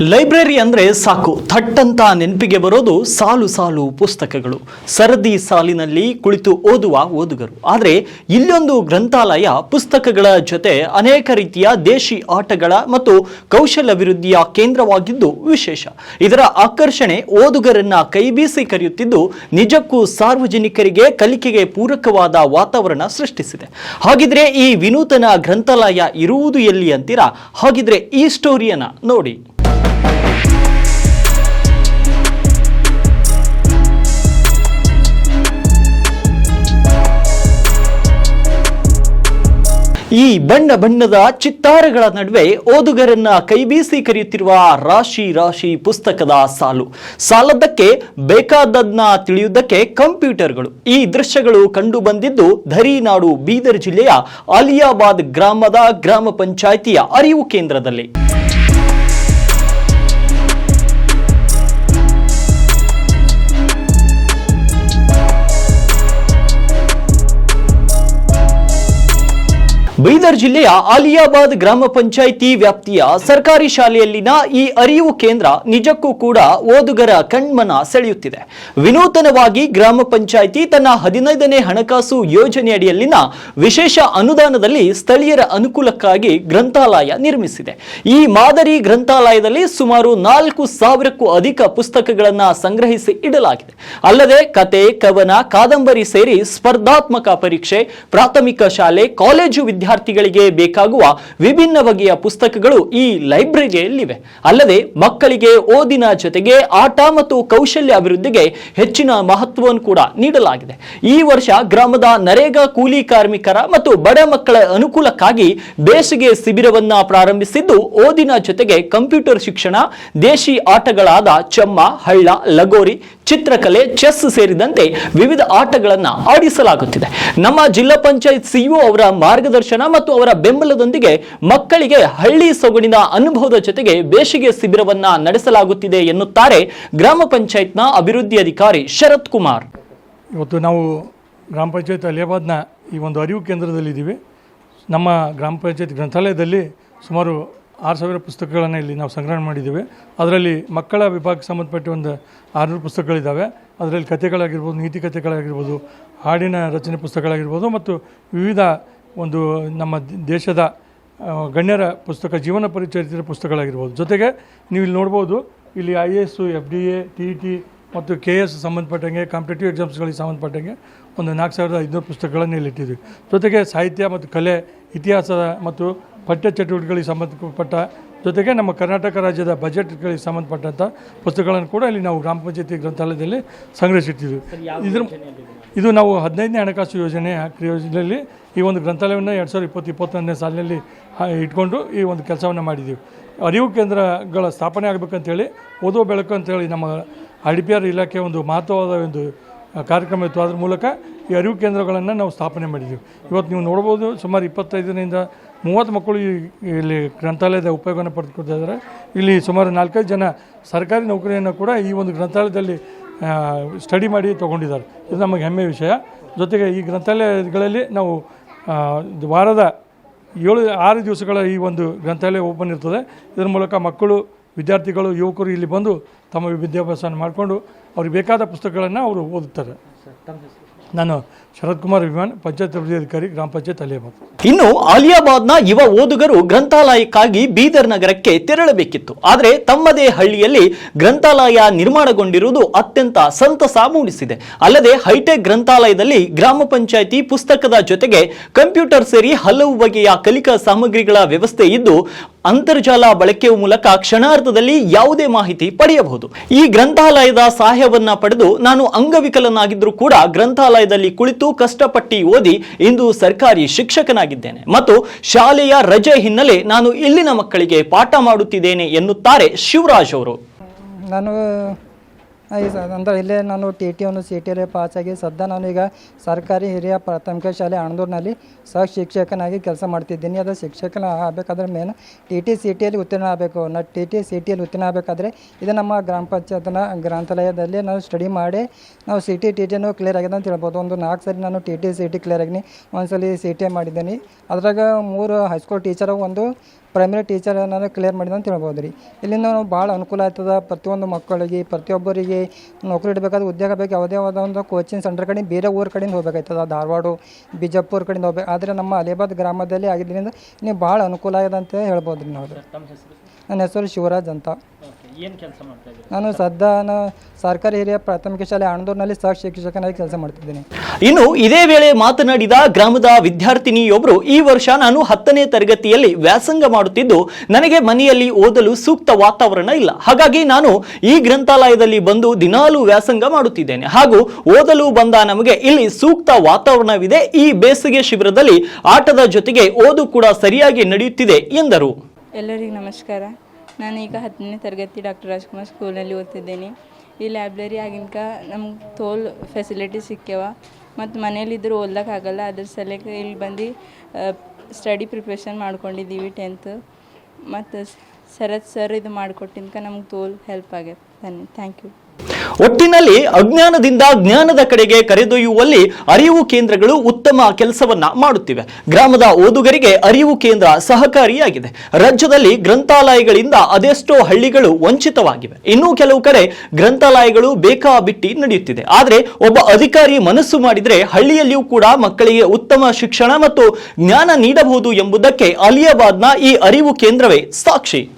Library ಅಂದರೆ ಸಾಕು. ಥಟ್ಟಂತ ನೆನಪಿಗೆ ಬರೋದು ಸಾಲು ಸಾಲು ಪುಸ್ತಕಗಳು. ಸರದಿ ಸಾಲಿನಲ್ಲಿ ಕುಳಿತು ಓದುವ ಓದುಗರು. ಆದರೆ ಇಲ್ಲೊಂದು ಗ್ರಂಥಾಲಯ ಪುಸ್ತಕಗಳ ಜೊತೆ ಅನೇಕ ರೀತಿಯ ದೇಶಿ ಆಟಗಳ ಮತ್ತು ಕೌಶಲ್ಯಾಭಿವೃದ್ಧಿಯ ಕೇಂದ್ರವಾಗಿದ್ದು ವಿಶೇಷ. ಇದರ ಆಕರ್ಷಣೆ ಓದುಗರನ್ನ ಕೈಬೀಸಿ ಕರೆಯುತ್ತಿದ್ದು ನಿಜಕ್ಕೂ ಸಾರ್ವಜನಿಕರಿಗೆ ಕಲಿಕೆಗೆ ಪೂರಕವಾದ ವಾತಾವರಣ ಸೃಷ್ಟಿಸಿದೆ. ಹಾಗಿದ್ರೆ ಈ ವಿನೂತನ ಗ್ರಂಥಾಲಯ ಇರುವುದು ಎಲ್ಲಿ ಅಂತೀರಾ? ಹಾಗಿದ್ರೆ ಈ ಸ್ಟೋರಿಯನ್ನ ನೋಡಿ. ಈ ಬಣ್ಣ ಬಣ್ಣದ ಚಿತ್ತಾರಗಳ ನಡುವೆ ಓದುಗರನ್ನ ಕೈಬೀಸಿ ಕರೆಯುತ್ತಿರುವ ರಾಶಿ ರಾಶಿ ಪುಸ್ತಕದ ಸಾಲು. ಸಾಲದಕ್ಕೆ ಬೇಕಾದದ್ನ ತಿಳಿಯುವುದಕ್ಕೆ ಕಂಪ್ಯೂಟರ್ಗಳು. ಈ ದೃಶ್ಯಗಳು ಕಂಡು ಬಂದಿದ್ದು ಧರಿನಾಡು ಬೀದರ್ ಜಿಲ್ಲೆಯ ಆಲಿಯಾಬಾದ್ ಗ್ರಾಮದ ಗ್ರಾಮ ಪಂಚಾಯಿತಿಯ ಅರಿವು ಕೇಂದ್ರದಲ್ಲಿ. ಬೀದರ್ ಜಿಲ್ಲೆಯ ಆಲಿಯಾಬಾದ್ ಗ್ರಾಮ ಪಂಚಾಯಿತಿ ವ್ಯಾಪ್ತಿಯ ಸರ್ಕಾರಿ ಶಾಲೆಯಲ್ಲಿನ ಈ ಅರಿವು ಕೇಂದ್ರ ನಿಜಕ್ಕೂ ಕೂಡ ಓದುಗರ ಕಣ್ಮನ ಸೆಳೆಯುತ್ತಿದೆ. ವಿನೂತನವಾಗಿ ಗ್ರಾಮ ಪಂಚಾಯಿತಿ ತನ್ನ ಹದಿನೈದನೇ ಹಣಕಾಸು ಯೋಜನೆಯಡಿಯಲ್ಲಿನ ವಿಶೇಷ ಅನುದಾನದಲ್ಲಿ ಸ್ಥಳೀಯರ ಅನುಕೂಲಕ್ಕಾಗಿ ಗ್ರಂಥಾಲಯ ನಿರ್ಮಿಸಿದೆ. ಈ ಮಾದರಿ ಗ್ರಂಥಾಲಯದಲ್ಲಿ ಸುಮಾರು ನಾಲ್ಕು ಸಾವಿರಕ್ಕೂ ಅಧಿಕ ಪುಸ್ತಕಗಳನ್ನು ಸಂಗ್ರಹಿಸಿ ಇಡಲಾಗಿದೆ. ಅಲ್ಲದೆ ಕತೆ, ಕವನ, ಕಾದಂಬರಿ ಸೇರಿ ಸ್ಪರ್ಧಾತ್ಮಕ ಪರೀಕ್ಷೆ, ಪ್ರಾಥಮಿಕ ಶಾಲೆ, ಕಾಲೇಜು ವಿದ್ಯಾರ್ಥಿಗಳಿಗೆ ಬೇಕಾಗುವ ವಿಭಿನ್ನ ಬಗೆಯ ಪುಸ್ತಕಗಳು ಈ ಲೈಬ್ರರಿಯಲ್ಲಿವೆ. ಅಲ್ಲದೆ ಮಕ್ಕಳಿಗೆ ಓದಿನ ಜೊತೆಗೆ ಆಟ ಮತ್ತು ಕೌಶಲ್ಯ ಅಭಿವೃದ್ಧಿಗೆ ಹೆಚ್ಚಿನ ಮಹತ್ವವನ್ನು ಕೂಡ ನೀಡಲಾಗಿದೆ. ಈ ವರ್ಷ ಗ್ರಾಮದ ನರೇಗಾ ಕೂಲಿ ಕಾರ್ಮಿಕರ ಮತ್ತು ಬಡ ಮಕ್ಕಳ ಅನುಕೂಲಕ್ಕಾಗಿ ಬೇಸಿಗೆ ಶಿಬಿರವನ್ನ ಪ್ರಾರಂಭಿಸಿದ್ದು, ಓದಿನ ಜೊತೆಗೆ ಕಂಪ್ಯೂಟರ್ ಶಿಕ್ಷಣ, ದೇಶಿ ಆಟಗಳಾದ ಚಮ್ಮ, ಹಳ್ಳ, ಲಗೋರಿ ಚಿತ್ರಕಲೆ, ಚೆಸ್ ಸೇರಿದಂತೆ ವಿವಿಧ ಆಟಗಳನ್ನು ಆಡಿಸಲಾಗುತ್ತಿದೆ. ನಮ್ಮ ಜಿಲ್ಲಾ ಪಂಚಾಯತ್ ಸಿಇಒ ಅವರ ಮಾರ್ಗದರ್ಶನ ಮತ್ತು ಅವರ ಬೆಂಬಲದೊಂದಿಗೆ ಮಕ್ಕಳಿಗೆ ಹಳ್ಳಿ ಸೊಗಡಿನ ಅನುಭವದ ಜೊತೆಗೆ ಬೇಸಿಗೆ ಶಿಬಿರವನ್ನ ನಡೆಸಲಾಗುತ್ತಿದೆ ಎನ್ನುತ್ತಾರೆ ಗ್ರಾಮ ಪಂಚಾಯತ್ನ ಅಭಿವೃದ್ಧಿ ಅಧಿಕಾರಿ ಶರತ್ ಕುಮಾರ್. ಇವತ್ತು ನಾವು ಗ್ರಾಮ ಪಂಚಾಯತ್ ಅಲಿಯಾಬಾದ್ನ ಈ ಒಂದು ಅರಿವು ಕೇಂದ್ರದಲ್ಲಿದ್ದೀವಿ. ನಮ್ಮ ಗ್ರಾಮ ಪಂಚಾಯತ್ ಗ್ರಂಥಾಲಯದಲ್ಲಿ ಸುಮಾರು ಆರು ಸಾವಿರ ಪುಸ್ತಕಗಳನ್ನು ಇಲ್ಲಿ ನಾವು ಸಂಗ್ರಹಣೆ ಮಾಡಿದ್ದೇವೆ. ಅದರಲ್ಲಿ ಮಕ್ಕಳ ವಿಭಾಗಕ್ಕೆ ಸಂಬಂಧಪಟ್ಟ ಒಂದು ಆರುನೂರು ಪುಸ್ತಕಗಳಿದ್ದಾವೆ. ಅದರಲ್ಲಿ ಕಥೆಗಳಾಗಿರ್ಬೋದು, ನೀತಿ ಕಥೆಗಳಾಗಿರ್ಬೋದು, ಹಾಡಿನ ರಚನೆ ಪುಸ್ತಕಗಳಾಗಿರ್ಬೋದು ಮತ್ತು ವಿವಿಧ ಒಂದು ನಮ್ಮ ದೇಶದ ಗಣ್ಯರ ಪುಸ್ತಕ, ಜೀವನ ಪರಿಚಯದ ಪುಸ್ತಕಗಳಾಗಿರ್ಬೋದು. ಜೊತೆಗೆ ನೀವು ಇಲ್ಲಿ ನೋಡ್ಬೋದು, ಇಲ್ಲಿ I A S F D A, T E T ಮತ್ತು ಕೆ ಎಸ್ ಸಂಬಂಧಪಟ್ಟಂಗೆ, ಕಾಂಪಿಟೇಟಿವ್ ಎಕ್ಸಾಮ್ಸ್ಗಳಿಗೆ ಸಂಬಂಧಪಟ್ಟಂಗೆ ಒಂದು ನಾಲ್ಕು ಸಾವಿರದ ಐದುನೂರು ಪುಸ್ತಕಗಳನ್ನು ಇಲ್ಲಿ ಇಟ್ಟಿದ್ವಿ ಜೊತೆಗೆ ಸಾಹಿತ್ಯ ಮತ್ತು ಕಲೆ, ಇತಿಹಾಸದ ಮತ್ತು ಪಠ್ಯ ಚಟುವಟಿಕೆಗಳಿಗೆ ಸಂಬಂಧಪಟ್ಟ ಜೊತೆಗೆ ನಮ್ಮ ಕರ್ನಾಟಕ ರಾಜ್ಯದ ಬಜೆಟ್ಗಳಿಗೆ ಸಂಬಂಧಪಟ್ಟಂಥ ಪುಸ್ತಕಗಳನ್ನು ಕೂಡ ಇಲ್ಲಿ ನಾವು ಗ್ರಾಮ ಪಂಚಾಯತಿ ಗ್ರಂಥಾಲಯದಲ್ಲಿ ಸಂಗ್ರಹಿಸಿಟ್ಟಿದ್ವಿ ಇದ್ರ ಇದು? ನಾವು ಹದಿನೈದನೇ ಹಣಕಾಸು ಯೋಜನೆ ಯೋಜನೆಯಲ್ಲಿ ಈ ಒಂದು ಗ್ರಂಥಾಲಯವನ್ನು ಎರಡು ಸಾವಿರದ ಇಪ್ಪತ್ತು ಇಪ್ಪತ್ತೊಂದನೇ ಸಾಲಿನಲ್ಲಿ ಇಟ್ಕೊಂಡು ಈ ಒಂದು ಕೆಲಸವನ್ನು ಮಾಡಿದ್ದೀವಿ. ಅರಿವು ಕೇಂದ್ರಗಳ ಸ್ಥಾಪನೆ ಆಗಬೇಕಂತೇಳಿ ಓದೋ ಬೆಳಕು ಅಂತೇಳಿ ನಮ್ಮ ಐ ಡಿ ಪಿ ಆರ್ ಇಲಾಖೆ ಒಂದು ಮಹತ್ವವಾದ ಒಂದು ಕಾರ್ಯಕ್ರಮ ಇತ್ತು. ಅದ್ರ ಮೂಲಕ ಈ ಅರಿವು ಕೇಂದ್ರಗಳನ್ನು ನಾವು ಸ್ಥಾಪನೆ ಮಾಡಿದ್ದೀವಿ. ಇವತ್ತು ನೀವು ನೋಡ್ಬೋದು ಸುಮಾರು ಇಪ್ಪತ್ತೈದರಿಂದ ಮೂವತ್ತು ಮಕ್ಕಳು ಇಲ್ಲಿ ಗ್ರಂಥಾಲಯದ ಉಪಯೋಗವನ್ನು ಪಡೆದುಕೊಳ್ತಾ ಇದ್ದಾರೆ. ಇಲ್ಲಿ ಸುಮಾರು ನಾಲ್ಕೈದು ಜನ ಸರ್ಕಾರಿ ನೌಕರಿಯನ್ನು ಕೂಡ ಈ ಒಂದು ಗ್ರಂಥಾಲಯದಲ್ಲಿ ಸ್ಟಡಿ ಮಾಡಿ ತೊಗೊಂಡಿದ್ದಾರೆ. ಇದು ನಮಗೆ ಹೆಮ್ಮೆ ವಿಷಯ. ಜೊತೆಗೆ ಈ ಗ್ರಂಥಾಲಯಗಳಲ್ಲಿ ನಾವು ವಾರದ ಏಳು, ಆರು ದಿವಸಗಳ ಈ ಒಂದು ಗ್ರಂಥಾಲಯ ಓಪನ್ ಇರ್ತದೆ. ಇದರ ಮೂಲಕ ಮಕ್ಕಳು, ವಿದ್ಯಾರ್ಥಿಗಳು, ಯುವಕರು ಇಲ್ಲಿ ಬಂದು ತಮ್ಮ ವಿದ್ಯಾಭ್ಯಾಸವನ್ನು ಮಾಡಿಕೊಂಡು ಅವ್ರಿಗೆ ಬೇಕಾದ ಪುಸ್ತಕಗಳನ್ನು ಅವರು ಓದುತ್ತಾರೆ. ನಾನು ಶರತ್ ಕುಮಾರ್ ವಿಮಾನ್ ಪಂಚಾಯತ್ ಅಭಿವೃದ್ಧಿ ಗ್ರಾಮ ಪಂಚಾಯತ್ ಅಲಿಯಾಬಾದ್. ಇನ್ನು ಅಲಿಯಾಬಾದ್ನ ಯುವ ಓದುಗರು ಗ್ರಂಥಾಲಯಕ್ಕಾಗಿ ಬೀದರ್ ನಗರಕ್ಕೆ ತೆರಳಬೇಕಿತ್ತು. ಆದರೆ ತಮ್ಮದೇ ಹಳ್ಳಿಯಲ್ಲಿ ಗ್ರಂಥಾಲಯ ನಿರ್ಮಾಣಗೊಂಡಿರುವುದು ಅತ್ಯಂತ ಸಂತಸ ಮೂಡಿಸಿದೆ. ಅಲ್ಲದೆ ಹೈಟೆಕ್ ಗ್ರಂಥಾಲಯದಲ್ಲಿ ಗ್ರಾಮ ಪಂಚಾಯಿತಿ ಪುಸ್ತಕದ ಜೊತೆಗೆ ಕಂಪ್ಯೂಟರ್ ಸೇರಿ ಹಲವು ಬಗೆಯ ಕಲಿಕಾ ಸಾಮಗ್ರಿಗಳ ವ್ಯವಸ್ಥೆ ಇದ್ದು, ಅಂತರ್ಜಾಲ ಬಳಕೆಯ ಮೂಲಕ ಕ್ಷಣಾರ್ಧದಲ್ಲಿ ಯಾವುದೇ ಮಾಹಿತಿ ಪಡೆಯಬಹುದು. ಈ ಗ್ರಂಥಾಲಯದ ಸಹಾಯವನ್ನ ಪಡೆದು ನಾನು ಅಂಗವಿಕಲನಾಗಿದ್ದರೂ ಕೂಡ ಗ್ರಂಥಾಲಯದಲ್ಲಿ ಕುಳಿತು ಕಷ್ಟಪಟ್ಟು ಓದಿ ಇಂದು ಸರ್ಕಾರಿ ಶಿಕ್ಷಕನಾಗಿದ್ದೇನೆ. ಮತ್ತು ಶಾಲೆಯ ರಜೆ ಹಿನ್ನೆಲೆ ನಾನು ಇಲ್ಲಿನ ಮಕ್ಕಳಿಗೆ ಪಾಠ ಮಾಡುತ್ತಿದ್ದೇನೆ ಎನ್ನುತ್ತಾರೆ ಶಿವರಾಜ್ ಅವರು. ನಾನು ಈ ಸ- ಅಂದ್ರೆ ಇಲ್ಲೇ ನಾನು ಟಿ ಟಿ ಅನ್ನು ಸಿ ಟಿ ಅಲ್ಲಿ ಪಾಸಾಗಿ ಸದ್ಯ ನಾನು ಈಗ ಸರ್ಕಾರಿ ಹಿರಿಯ ಪ್ರಾಥಮಿಕ ಶಾಲೆ ಅಣದೂರಿನಲ್ಲಿ ಸಹ ಶಿಕ್ಷಕನಾಗಿ ಕೆಲಸ ಮಾಡ್ತಿದ್ದೀನಿ. ಅದು ಶಿಕ್ಷಕನ ಆಗಬೇಕಾದ್ರೆ ಮೇನ್ ಟಿ ಟಿ ಸಿ ಟಿಯಲ್ಲಿ ಉತ್ತೀರ್ಣ ಆಗಬೇಕು. ನಾ ಟಿ ಟಿ ಸಿ ಟಿಯಲ್ಲಿ ಉತ್ತೀರ್ಣ ಆಗಬೇಕಾದ್ರೆ ಇದು ನಮ್ಮ ಗ್ರಾಮ ಪಂಚಾಯತ್ನ ಗ್ರಂಥಾಲಯದಲ್ಲಿ ನಾವು ಸ್ಟಡಿ ಮಾಡಿ ನಾವು ಸಿ ಟಿ ಟಿ ಟಿನೂ ಕ್ಲಿಯರ್ ಆಗಿದೆ ಅಂತ ಹೇಳ್ಬೋದು. ಒಂದು ನಾಲ್ಕು ಸರಿ ನಾನು T T C T clear ಆಗಿನಿ ಒಂದ್ಸಲಿ ಸಿ ಟಿ ಮಾಡಿದ್ದೀನಿ. ಅದ್ರಾಗ ಮೂರು ಹೈಸ್ಕೂಲ್ ಟೀಚರ್ ಒಂದು ಪ್ರೈಮರಿ ಟೀಚರ್ ಏನಾದ್ರು ಕ್ಲಿಯರ್ ಮಾಡಿದೆ ಅಂತ ಹೇಳ್ಬೋದು ರೀ. ಇಲ್ಲಿಂದ ನಾವು ಭಾಳ ಅನುಕೂಲ ಆಗ್ತದೆ. ಪ್ರತಿಯೊಂದು ಮಕ್ಕಳಿಗೆ ಪ್ರತಿಯೊಬ್ಬರಿಗೆ ನೌಕರಿ ಇಡಬೇಕಾದ್ರೆ ಉದ್ಯೋಗ ಬೇಕು. ಯಾವುದೇ ಆದ ಒಂದು ಕೋಚಿಂಗ್ ಸೆಂಟರ್ ಕಡೆ ಬೇರೆ ಊರ ಕಡೆಯಿಂದ ಹೋಗ್ಬೇಕಾಯ್ತದ ಧಾರವಾಡ ಬಿಜಾಪುರ ಕಡೆಯಿಂದ ಹೋಗ್ಬೇಕು. ಆದರೆ ನಮ್ಮ ಅಲೇಬಾದ್ ಗ್ರಾಮದಲ್ಲಿ ಆಗಿದ್ದರಿಂದ ನೀವು ಭಾಳ ಅನುಕೂಲ ಆಗಿದೆ ಅಂತ ಹೇಳ್ಬೋದು ರೀ ನಾವು. ನನ್ನ ಹೆಸರು ಶಿವರಾಜ್ ಅಂತ. ಏನು ಕೆಲಸ ಮಾಡ್ತಾ ಇದ್ದೀರಿ? ನಾನು ಸದ್ಯ ನಾನು ಸರ್ಕಾರಿ ಹಿರಿಯ ಪ್ರಾಥಮಿಕ ಶಾಲೆ ಅಣದೂರಿನಲ್ಲಿ ಸಹ ಶಿಕ್ಷಕನಾಗಿ ಕೆಲಸ ಮಾಡ್ತಿದ್ದೇನೆ. ಇನ್ನು ಇದೇ ವೇಳೆ ಮಾತನಾಡಿದ ಗ್ರಾಮದ ವಿದ್ಯಾರ್ಥಿನಿಯೊಬ್ಬರು ಈ ವರ್ಷ ನಾನು ಹತ್ತನೇ ತರಗತಿಯಲ್ಲಿ ವ್ಯಾಸಂಗ ಮಾಡುತ್ತಿದ್ದು ನನಗೆ ಮನೆಯಲ್ಲಿ ಓದಲು ಸೂಕ್ತ ವಾತಾವರಣ ಇಲ್ಲ. ಹಾಗಾಗಿ ನಾನು ಈ ಗ್ರಂಥಾಲಯದಲ್ಲಿ ಬಂದು ದಿನಾಲೂ ವ್ಯಾಸಂಗ ಮಾಡುತ್ತಿದ್ದೇನೆ. ಹಾಗೂ ಓದಲು ಬಂದ ನಮಗೆ ಇಲ್ಲಿ ಸೂಕ್ತ ವಾತಾವರಣವಿದೆ. ಈ ಬೇಸಿಗೆ ಶಿಬಿರದಲ್ಲಿ ಆಟದ ಜೊತೆಗೆ ಓದು ಕೂಡ ಸರಿಯಾಗಿ ನಡೆಯುತ್ತಿದೆ ಎಂದರು. ಎಲ್ಲರಿಗೂ ನಮಸ್ಕಾರ. ನಾನು ಈಗ ಹತ್ತನೇ ತರಗತಿ ಡಾಕ್ಟರ್ ರಾಜ್ಕುಮಾರ್ ಸ್ಕೂಲಲ್ಲಿ ಓದ್ತಿದ್ದೀನಿ. ಈ ಲೈಬ್ರರಿ ಆಗಿನಕ ನಮ್ಗೆ ತೋಲ್ ಫೆಸಿಲಿಟಿ ಸಿಕ್ಕ್ಯವ ಮತ್ತು ಮನೇಲಿದ್ದರೂ ಓದ್ಲಿಕ್ಕಾಗಲ್ಲ, ಅದ್ರ ಸಲಕ್ಕೆ ಇಲ್ಲಿ ಬಂದು ಸ್ಟಡಿ ಪ್ರಿಪ್ರೇಷನ್ ಮಾಡ್ಕೊಂಡಿದ್ದೀವಿ ಟೆಂತ್ ಮತ್ತು ಶರತ್ ಸರ್ ಇದು ಮಾಡಿಕೊಟ್ಟಿನ್ಕ ನಮ್ಗೆ ತೋಲ್ ಹೆಲ್ಪ್ ಆಗೈತೆ ಧನ್ಯ ಥ್ಯಾಂಕ್ ಯು ಒಟ್ಟಿನಲ್ಲಿ ಅಜ್ಞಾನದಿಂದ ಜ್ಞಾನದ ಕಡೆಗೆ ಕರೆದೊಯ್ಯುವಲ್ಲಿ ಅರಿವು ಕೇಂದ್ರಗಳು ಉತ್ತಮ ಕೆಲಸವನ್ನ ಮಾಡುತ್ತಿವೆ. ಗ್ರಾಮದ ಓದುಗರಿಗೆ ಅರಿವು ಕೇಂದ್ರ ಸಹಕಾರಿಯಾಗಿದೆ. ರಾಜ್ಯದಲ್ಲಿ ಗ್ರಂಥಾಲಯಗಳಿಂದ ಅದೆಷ್ಟೋ ಹಳ್ಳಿಗಳು ವಂಚಿತವಾಗಿವೆ. ಇನ್ನೂ ಕೆಲವು ಕಡೆ ಗ್ರಂಥಾಲಯಗಳು ಬೇಕಾಬಿಟ್ಟಿ ನಡೆಯುತ್ತಿದೆ. ಆದರೆ ಒಬ್ಬ ಅಧಿಕಾರಿ ಮನಸ್ಸು ಮಾಡಿದರೆ ಹಳ್ಳಿಯಲ್ಲಿಯೂ ಕೂಡ ಮಕ್ಕಳಿಗೆ ಉತ್ತಮ ಶಿಕ್ಷಣ ಮತ್ತು ಜ್ಞಾನ ನೀಡಬಹುದು ಎಂಬುದಕ್ಕೆ ಅಲಿಯಾಬಾದ್ನ ಈ ಅರಿವು ಕೇಂದ್ರವೇ ಸಾಕ್ಷಿ.